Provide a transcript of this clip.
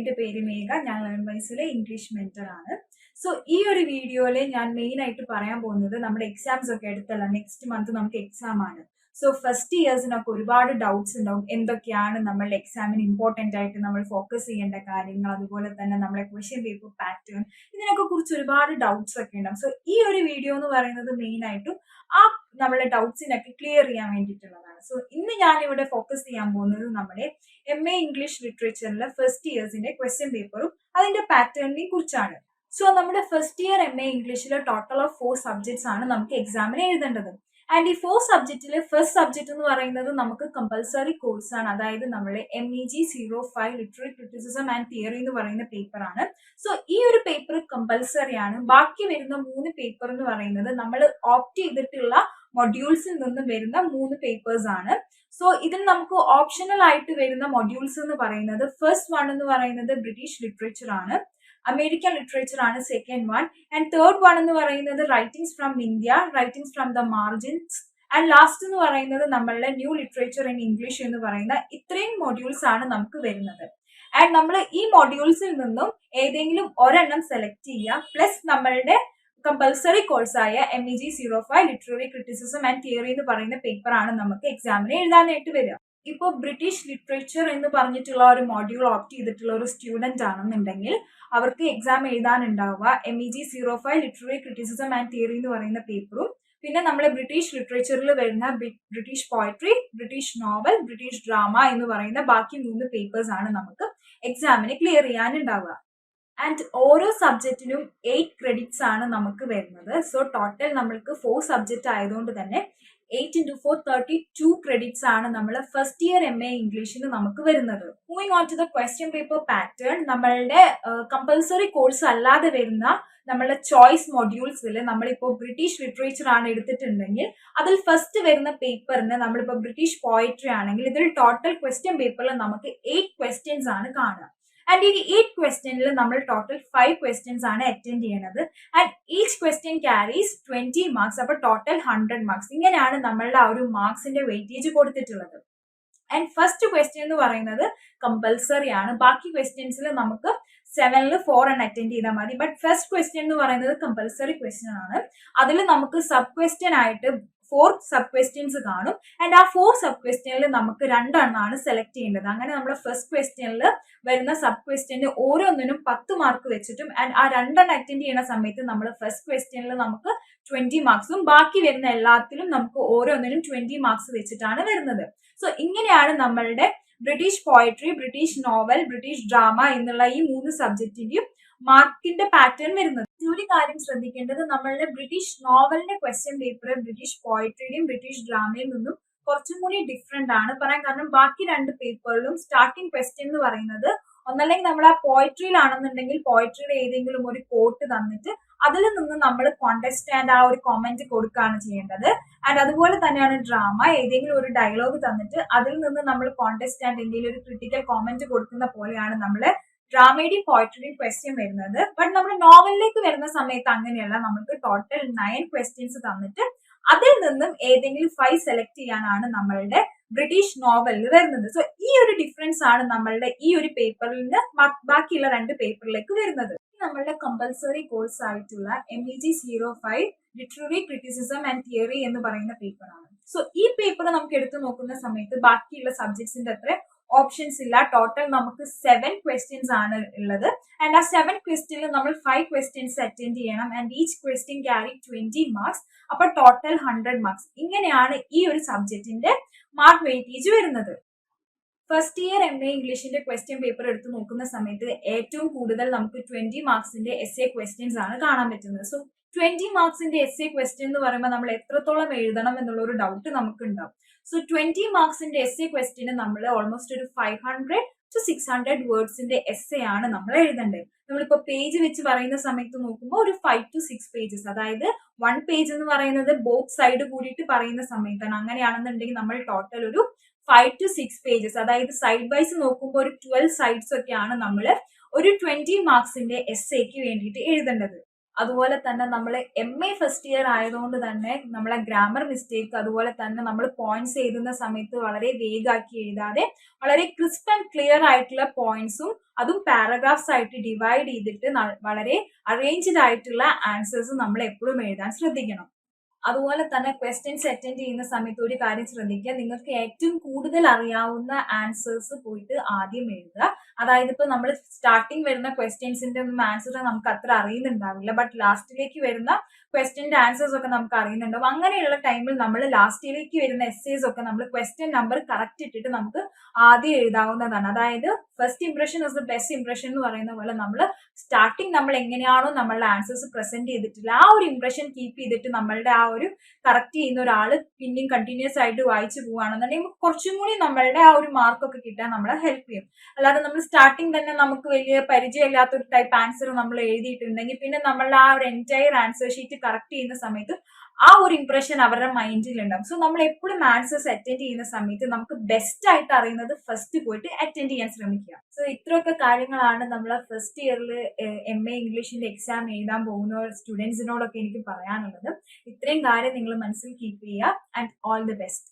എന്റെ പേര് മേഘ. ഞാൻ ലെവൻ വയസ്സിലെ ഇംഗ്ലീഷ് മെന്റർ ആണ്. സോ ഈ ഒരു വീഡിയോയിൽ ഞാൻ മെയിൻ ആയിട്ട് പറയാൻ പോകുന്നത് നമ്മുടെ എക്സാംസ് ഒക്കെ അടുത്തല്ല നെക്സ്റ്റ് മന്ത് നമുക്ക് എക്സാം ആണ്. സോ ഫസ്റ്റ് ഇയേഴ്സിനൊക്കെ ഒരുപാട് ഡൗട്ട്സ് ഉണ്ടാവും. എന്തൊക്കെയാണ് നമ്മളുടെ എക്സാമിന് ഇമ്പോർട്ടന്റ് ആയിട്ട് നമ്മൾ ഫോക്കസ് ചെയ്യേണ്ട കാര്യങ്ങൾ അതുപോലെ തന്നെ നമ്മളെ ക്വസ്റ്റ്യൻ പേപ്പർ പാറ്റേൺ ഇതിനൊക്കെ കുറിച്ച് ഒരുപാട് ഡൗട്ട്സ് ഒക്കെ ഉണ്ടാവും. സോ ഈ ഒരു വീഡിയോ എന്ന് പറയുന്നത് മെയിൻ ആയിട്ടും ആ നമ്മളെ ഡൗട്ട്സിനൊക്കെ ക്ലിയർ ചെയ്യാൻ വേണ്ടിയിട്ടുള്ളതാണ്. സോ ഇന്ന് ഞാൻ ഇവിടെ ഫോക്കസ് ചെയ്യാൻ പോകുന്നത് നമ്മുടെ എം എ ഇംഗ്ലീഷ് ലിറ്ററേച്ചറിലെ ഫസ്റ്റ് ഇയേഴ്സിന്റെ ക്വസ്റ്റ്യൻ പേപ്പറും അതിന്റെ പാറ്റേണിനെയും കുറിച്ചാണ്. സോ നമ്മുടെ ഫസ്റ്റ് ഇയർ എം എ ഇംഗ്ലീഷിലെ ടോട്ടൽ ഓഫ് ഫോർ സബ്ജക്ട്സ് ആണ് നമുക്ക് എക്സാമിന് എഴുതേണ്ടത്. ആൻഡ് ഈ ഫോർ സബ്ജക്റ്റിൽ ഫസ്റ്റ് സബ്ജക്ട് എന്ന് പറയുന്നത് നമുക്ക് കമ്പൽസറി കോഴ്സാണ് അതായത് നമ്മളെ M E G zero five literary criticism and theory എന്ന് പറയുന്ന പേപ്പർ ആണ്. സോ ഈ ഒരു പേപ്പർ കമ്പൽസറി ആണ്. ബാക്കി വരുന്ന മൂന്ന് പേപ്പർ എന്ന് പറയുന്നത് നമ്മൾ ഓപ്റ്റ് ചെയ്തിട്ടുള്ള മൊഡ്യൂൾസിൽ നിന്നും വരുന്ന മൂന്ന് പേപ്പേഴ്സ് ആണ്. സോ ഇതിൽ നമുക്ക് ഓപ്ഷണൽ ആയിട്ട് വരുന്ന മൊഡ്യൂൾസ് എന്ന് പറയുന്നത് ഫസ്റ്റ് വൺ എന്ന് പറയുന്നത് ബ്രിട്ടീഷ് ലിറ്ററേച്ചർ ആണ്. അമേരിക്കൻ ലിറ്ററേച്ചർ ആണ് second one and third one എന്ന് പറയുന്നത് writings from India writings from the margins and last എന്ന് പറയുന്നത് നമ്മളുടെ ന്യൂ ലിറ്ററേച്ചർ ഇൻ ഇംഗ്ലീഷ് എന്ന് പറയുന്ന ഇത്രയും മോഡ്യൂൾസ് ആണ് നമുക്ക് വരുന്നത്. ആൻഡ് നമ്മൾ ഈ മോഡ്യൂൾസിൽ നിന്നും ഏതെങ്കിലും ഒരെണ്ണം സെലക്ട് ചെയ്യുക. പ്ലസ് നമ്മളുടെ compulsory കോഴ്സായ M E G zero five literary criticism and theory എന്ന് പറയുന്ന പേപ്പർ ആണ് നമുക്ക് എക്സാമിന് എഴുതാനായിട്ട് വരിക. ഇപ്പോൾ ബ്രിട്ടീഷ് ലിറ്ററേച്ചർ എന്ന് പറഞ്ഞിട്ടുള്ള ഒരു മോഡ്യൂൾ ഓപ്റ്റ് ചെയ്തിട്ടുള്ള ഒരു സ്റ്റുഡന്റ് ആണെന്നുണ്ടെങ്കിൽ അവർക്ക് exam എഴുതാനുണ്ടാവുക. M E G zero five literary criticism and theory എന്ന് പറയുന്ന പേപ്പറും പിന്നെ നമ്മളെ ബ്രിട്ടീഷ് ലിറ്ററേച്ചറിൽ വരുന്ന British poetry British novel British drama എന്ന് പറയുന്ന ബാക്കി മൂന്ന് പേപ്പേഴ്സ് ആണ് നമുക്ക് എക്സാമിന് ക്ലിയർ ചെയ്യാനുണ്ടാവുക. ആൻഡ് ഓരോ സബ്ജക്റ്റിനും എയ്റ്റ് ക്രെഡിറ്റ്സ് ആണ് നമുക്ക് വരുന്നത്. സോ ടോട്ടൽ നമ്മൾക്ക് ഫോർ സബ്ജക്റ്റ് ആയതുകൊണ്ട് തന്നെ eight into four thirty two credits ആണ് നമ്മൾ ഫസ്റ്റ് ഇയർ എം എ ഇംഗ്ലീഷിന് നമുക്ക് വരുന്നത്. Moving on to the question paper pattern നമ്മളുടെ കമ്പൽസറി കോഴ്സ് അല്ലാതെ വരുന്ന നമ്മളുടെ ചോയ്സ് മൊഡ്യൂൾസിൽ നമ്മളിപ്പോൾ ബ്രിട്ടീഷ് ലിറ്ററേച്ചർ ആണ് എടുത്തിട്ടുണ്ടെങ്കിൽ അതിൽ ഫസ്റ്റ് വരുന്ന പേപ്പറിന് നമ്മളിപ്പോൾ ബ്രിട്ടീഷ് പോയട്രി ആണെങ്കിൽ ഇതിൽ ടോട്ടൽ ക്വസ്റ്റ്യൻ പേപ്പറിൽ നമുക്ക് എയ്റ്റ് ക്വസ്റ്റ്യൻസ് ആണ് കാണുക. ആൻഡ് ഈ എയ്റ്റ് ക്വസ്റ്റ്യനിൽ നമ്മൾ ടോട്ടൽ ഫൈവ് ക്വസ്റ്റ്യൻസ് ആണ് അറ്റൻഡ് ചെയ്യണത്. And each question carries twenty marks അപ്പോൾ ടോട്ടൽ ഹൺഡ്രഡ് മാർക്സ് ഇങ്ങനെയാണ് നമ്മളുടെ ആ ഒരു മാർക്സിന്റെ വെയിറ്റേജ് കൊടുത്തിട്ടുള്ളത്. ആൻഡ് ഫസ്റ്റ് ക്വസ്റ്റ്യൻ എന്ന് പറയുന്നത് കമ്പൽസറി ആണ്. ബാക്കി ക്വസ്റ്റ്യൻസിൽ നമുക്ക് സെവനിൽ ഫോർ എണ്ണം അറ്റൻഡ് ചെയ്താൽ മതി. ബട്ട് ഫസ്റ്റ് ക്വസ്റ്റ്യൻ എന്ന് പറയുന്നത് കമ്പൽസറി ക്വസ്റ്റ്യൻ ആണ്. അതിൽ നമുക്ക് സബ് ക്വസ്റ്റ്യൻ ആയിട്ട് ഫോർ സബ് ക്വസ്റ്റ്യൻസ് കാണും. ആൻഡ് ആ ഫോർ സബ് ക്വസ്റ്റ്യനിൽ നമുക്ക് രണ്ടെണ്ണമാണ് സെലക്ട് ചെയ്യേണ്ടത്. അങ്ങനെ നമ്മുടെ ഫസ്റ്റ് ക്വസ്റ്റ്യനിൽ വരുന്ന സബ് ക്വസ്റ്റ്യന് ഓരോന്നിനും പത്ത് മാർക്ക് വെച്ചിട്ടും ആൻഡ് ആ രണ്ടെണ്ണം അറ്റൻഡ് ചെയ്യുന്ന സമയത്ത് നമ്മൾ ഫസ്റ്റ് ക്വസ്റ്റ്യനിൽ നമുക്ക് ട്വന്റി മാർക്സും ബാക്കി വരുന്ന എല്ലാത്തിലും നമുക്ക് ഓരോന്നിനും ട്വന്റി മാർക്സ് വെച്ചിട്ടാണ് വരുന്നത്. സോ ഇങ്ങനെയാണ് നമ്മളുടെ British poetry British novel British drama എന്നുള്ള ഈ മൂന്ന് സബ്ജക്റ്റിന്റെയും മാർക്കിന്റെ പാറ്റേൺ വരുന്നത്. ഒരു കാര്യം ശ്രദ്ധിക്കേണ്ടത് നമ്മളുടെ ബ്രിട്ടീഷ് നോവലിന്റെ ക്വസ്റ്റ്യൻ പേപ്പർ ബ്രിട്ടീഷ് പോയട്രിയുടെയും ബ്രിട്ടീഷ് ഡ്രാമയിൽ നിന്നും കുറച്ചും കൂടി ഡിഫറെന്റ് ആണ്. പറയാൻ കാരണം ബാക്കി രണ്ട് പേപ്പറിലും സ്റ്റാർട്ടിംഗ് ക്വസ്റ്റ്യൻ എന്ന് പറയുന്നത് ഒന്നല്ലെങ്കിൽ നമ്മൾ ആ പോയട്രിയിലാണെന്നുണ്ടെങ്കിൽ പോയട്രിയുടെ ഏതെങ്കിലും ഒരു കോട്ട് തന്നിട്ട് അതിൽ നിന്ന് നമ്മൾ കോണ്ടസ്റ്റാൻഡ് ആ ഒരു കോമെന്റ് കൊടുക്കുകയാണ് ചെയ്യേണ്ടത്. ആൻഡ് അതുപോലെ തന്നെയാണ് ഡ്രാമ ഏതെങ്കിലും ഒരു ഡയലോഗ് തന്നിട്ട് അതിൽ നിന്ന് നമ്മൾ കോണ്ടസ്റ്റാൻഡ് എന്തെങ്കിലും ഒരു ക്രിട്ടിക്കൽ കോമെന്റ് കൊടുക്കുന്ന പോലെയാണ് നമ്മൾ ഡ്രാമയുടെയും പോയട്രിയുടെയും ക്വസ്റ്റ്യൻ വരുന്നത്. ബട്ട് നമ്മുടെ നോവലിലേക്ക് വരുന്ന സമയത്ത് അങ്ങനെയല്ല. നമുക്ക് ടോട്ടൽ നയൻ ക്വസ്റ്റ്യൻസ് തന്നിട്ട് അതിൽ നിന്നും ഏതെങ്കിലും ഫൈവ് സെലക്ട് ചെയ്യാനാണ് നമ്മളുടെ ബ്രിട്ടീഷ് നോവലിൽ വരുന്നത്. സോ ഈ ഒരു ഡിഫറൻസ് ആണ് നമ്മളുടെ ഈ ഒരു പേപ്പറിൽ നിന്ന് ബാക്കിയുള്ള രണ്ട് പേപ്പറിലേക്ക് വരുന്നത്. നമ്മളുടെ കമ്പൽസറി കോഴ്സ് ആയിട്ടുള്ള M E G zero five literary criticism and theory എന്ന് പറയുന്ന പേപ്പറാണ് സോ ഈ പേപ്പർ നമുക്ക് എടുത്തു നോക്കുന്ന സമയത്ത് ബാക്കിയുള്ള സബ്ജക്ട്സിന്റെ അത്ര ഓപ്ഷൻസ് ഇല്ല. ടോട്ടൽ നമുക്ക് സെവൻ ക്വസ്റ്റ്യൻസ് ആണ് ഉള്ളത്. ആൻഡ് ആ സെവൻ ക്വസ്റ്റ്യനിൽ നമ്മൾ ഫൈവ് ക്വസ്റ്റ്യൻസ് അറ്റൻഡ് ചെയ്യണം. And each question carry twenty marks അപ്പൊ ടോട്ടൽ ഹൺഡ്രഡ് മാർക്സ് ഇങ്ങനെയാണ് ഈ ഒരു സബ്ജക്റ്റിന്റെ മാർക്ക് വെയിറ്റേജ് വരുന്നത്. ഫസ്റ്റ് ഇയർ എം എ ഇംഗ്ലീഷിന്റെ ക്വസ്റ്റ്യൻ പേപ്പർ എടുത്ത് നോക്കുന്ന സമയത്ത് ഏറ്റവും കൂടുതൽ നമുക്ക് ട്വന്റി മാർക്സിന്റെ എസ് എ ക്വസ്റ്റ്യൻസ് ആണ് കാണാൻ പറ്റുന്നത്. സോ ട്വന്റി മാർക്സിന്റെ എസ് എ ക്വസ്റ്റ്യൻ എന്ന് പറയുമ്പോൾ നമ്മൾ എത്രത്തോളം എഴുതണം എന്നുള്ള ഒരു ഡൗട്ട് നമുക്ക് ഉണ്ടാവും സോ ട്വന്റി മാർക്സിന്റെ എസ് എ ക്വസ്റ്റിന് നമ്മൾ ഓൾമോസ്റ്റ് ഒരു five hundred to six hundred വേർഡ്സിന്റെ essay ആണ് നമ്മൾ എഴുതേണ്ടത് നമ്മളിപ്പോ പേജ് വെച്ച് പറയുന്ന സമയത്ത് നോക്കുമ്പോൾ ഒരു ഫൈവ് ടു സിക്സ് പേജസ് അതായത് വൺ പേജ് എന്ന് പറയുന്നത് ബോത്ത് സൈഡ് കൂടിയിട്ട് പറയുന്ന സമയത്താണ്. അങ്ങനെയാണെന്നുണ്ടെങ്കിൽ നമ്മൾ ടോട്ടൽ ഒരു ഫൈവ് ടു സിക്സ് പേജസ് അതായത് സൈഡ് വൈസ് നോക്കുമ്പോൾ ഒരു ട്വൽവ് സൈഡ്സ് ഒക്കെയാണ് നമ്മൾ ഒരു ട്വന്റി മാർക്സിന്റെ എസ് എക്ക് വേണ്ടിയിട്ട് എഴുതേണ്ടത്. അതുപോലെ തന്നെ നമ്മൾ എം എ ഫസ്റ്റ് ഇയർ ആയതുകൊണ്ട് തന്നെ നമ്മളെ ഗ്രാമർ മിസ്റ്റേക്ക് അതുപോലെ തന്നെ നമ്മൾ പോയിന്റ്സ് എഴുതുന്ന സമയത്ത് വളരെ വേഗാക്കി എഴുതാതെ വളരെ ക്രിസ്പ് ആൻഡ് ക്ലിയർ ആയിട്ടുള്ള പോയിന്റ്സും അതും പാരഗ്രാഫ്സ് ആയിട്ട് ഡിവൈഡ് ചെയ്തിട്ട് വളരെ അറേഞ്ച്ഡ് ആയിട്ടുള്ള ആൻസേഴ്സ് നമ്മൾ എപ്പോഴും എഴുതാൻ ശ്രദ്ധിക്കണം. അതുപോലെ തന്നെ ക്വസ്റ്റ്യൻസ് അറ്റൻഡ് ചെയ്യുന്ന സമയത്ത് ഒരു കാര്യം ശ്രദ്ധിക്കുക. നിങ്ങൾക്ക് ഏറ്റവും കൂടുതൽ അറിയാവുന്ന ആൻസേഴ്സ് പോയിട്ട് ആദ്യം എഴുതുക. അതായത് ഇപ്പൊ നമ്മൾ സ്റ്റാർട്ടിങ് വരുന്ന ക്വസ്റ്റ്യൻസിന്റെ ഒന്നും ആൻസർ നമുക്ക് അത്ര അറിയുന്നുണ്ടാവില്ല. ബട്ട് ലാസ്റ്റിലേക്ക് വരുന്ന ക്വസ്റ്റ്യന്റെ ആൻസേഴ്സ് ഒക്കെ നമുക്ക് അറിയുന്നുണ്ടാവും. അങ്ങനെയുള്ള ടൈമിൽ നമ്മൾ ലാസ്റ്റിലേക്ക് വരുന്ന എസ്സേസ് ഒക്കെ നമ്മൾ ക്വസ്റ്റ്യൻ നമ്പർ കറക്റ്റ് ഇട്ടിട്ട് നമുക്ക് ആദ്യം എഴുതാവുന്നതാണ്. അതായത് first impression is the best impression എന്ന് പറയുന്ന പോലെ നമ്മൾ സ്റ്റാർട്ടിങ് നമ്മൾ എങ്ങനെയാണോ നമ്മളുടെ ആൻസേഴ്സ് പ്രസന്റ് ചെയ്തിട്ടില്ല ആ ഒരു ഇംപ്രഷൻ കീപ്പ് ചെയ്തിട്ട് നമ്മളുടെ ആ ഒരു കറക്റ്റ് ചെയ്യുന്ന ഒരാൾ പിന്നെയും കണ്ടിന്യൂസ് ആയിട്ട് വായിച്ചു പോവുകയാണെന്നുണ്ടെങ്കിൽ കുറച്ചും കൂടി നമ്മളുടെ ആ ഒരു മാർക്കൊക്കെ കിട്ടാൻ നമ്മളെ ഹെൽപ്പ് ചെയ്യും. അല്ലാതെ നമ്മൾ സ്റ്റാർട്ടിങ് തന്നെ നമുക്ക് വലിയ പരിചയമില്ലാത്ത ഒരു ടൈപ്പ് ആൻസർ നമ്മൾ എഴുതിയിട്ടുണ്ടെങ്കിൽ പിന്നെ നമ്മളുടെ ആ ഒരു എന്റയർ ആൻസർ ഷീറ്റ് കറക്റ്റ് ചെയ്യുന്ന സമയത്ത് ആ ഒരു ഇംപ്രഷൻ അവരുടെ മൈൻഡിൽ ഉണ്ടാവും. സോ നമ്മൾ എപ്പോഴും മാത്സസ് അറ്റൻഡ് ചെയ്യുന്ന സമയത്ത് നമുക്ക് ബെസ്റ്റ് ആയിട്ട് അറിയുന്നത് ഫസ്റ്റ് പോയിട്ട് അറ്റൻഡ് ചെയ്യാൻ ശ്രമിക്കുക. സോ ഇത്രയൊക്കെ കാര്യങ്ങളാണ് നമ്മൾ ഫസ്റ്റ് ഇയറിൽ എം എ ഇംഗ്ലീഷിന്റെ എക്സാം എഴുതാൻ പോകുന്ന സ്റ്റുഡൻസിനോടൊക്കെ എനിക്ക് പറയാനുള്ളത്. ഇത്രയും കാര്യം നിങ്ങൾ മനസ്സിൽ കീപ്പ് ചെയ്യുക ആൻഡ് ഓൾ ദി ബെസ്റ്റ്